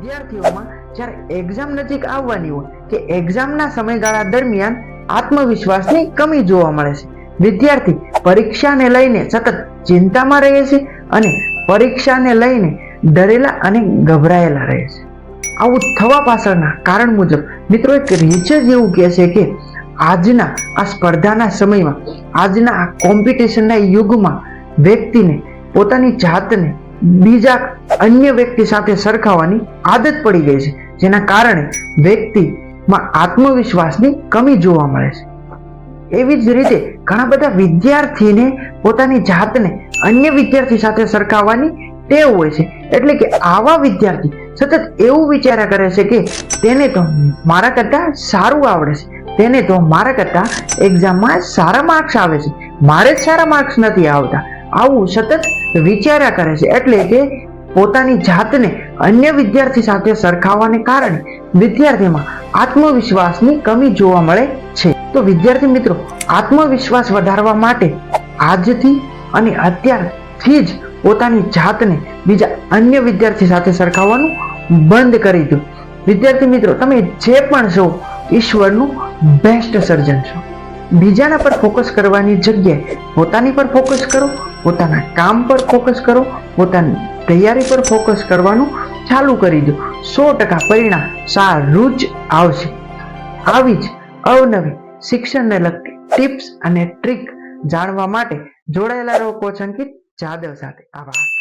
વિદ્યાર્થીઓમાં જ્યારે એક્ઝામ નજીક આવવાની હોય કે એક્ઝામના સમયગાળા દરમિયાન આત્મવિશ્વાસની કમી જોવા મળે છે. વિદ્યાર્થી પરીક્ષાને લઈને સતત ચિંતામાં રહે છે અને પરીક્ષાને લઈને ડરેલા અને ગભરાયેલા રહે છે. આવું થવા પાછળના કારણ મુજબ મિત્રો એક રિસર્ચ એવું કહે છે કે આજના આ સ્પર્ધાના સમયમાં, આજના આ કોમ્પિટિશનના યુગમાં વ્યક્તિને પોતાની જાતને બીજા અન્ય વ્યક્તિ સાથે સરખાવાની આદત પડી ગઈ છે, જેના કારણે વ્યક્તિમાં આત્મવિશ્વાસની કમી જોવા મળે છે. એવી જ રીતે ઘણા બધા વિદ્યાર્થીને પોતાની જાતને અન્ય વિદ્યાર્થી સાથે સરખાવવાની ટેવ હોય છે. એટલે કે આવા વિદ્યાર્થી સતત એવું વિચાર્યા કરે છે કે તેને તો મારા કરતાં સારું આવડે છે, તેને તો મારા કરતાં એક્ઝામમાં સારા માર્ક્સ આવે છે. મારે જ સારા માર્ક્સ નથી આવતા. આવું સતત વિચાર્યા કરે છે. એટલે કે પોતાની જાતને અન્ય વિદ્યાર્થી સાથે સરખાવવાને કારણે વિદ્યાર્થીમાં આત્મવિશ્વાસની કમી જોવા મળે છે. તો વિદ્યાર્થી મિત્રો, આત્મવિશ્વાસ વધારવા માટે આજથી અને અત્યારથી જ પોતાની જાતને બીજા અન્ય વિદ્યાર્થી સાથે સરખાવવાનું બંધ કરી દો. વિદ્યાર્થી મિત્રો, તમે જે પણ છો, ઈશ્વરનું બેસ્ટ સર્જન છો. બીજાના પર ફોકસ કરવાની જગ્યાએ પોતાની પર ફોકસ કરો, પોતાના કામ પર ફોકસ કરો, પોતાની તૈયારી પર ફોકસ કરવાનું ચાલુ કરી દો. સો ટકા પરિણામ સારું જ આવશે. આવી જ અવનવી શિક્ષણને લગતી ટિપ્સ અને ટ્રીક જાણવા માટે જોડાયેલા રહો કોચ અંકિત જાદવ સાથે. આભાર.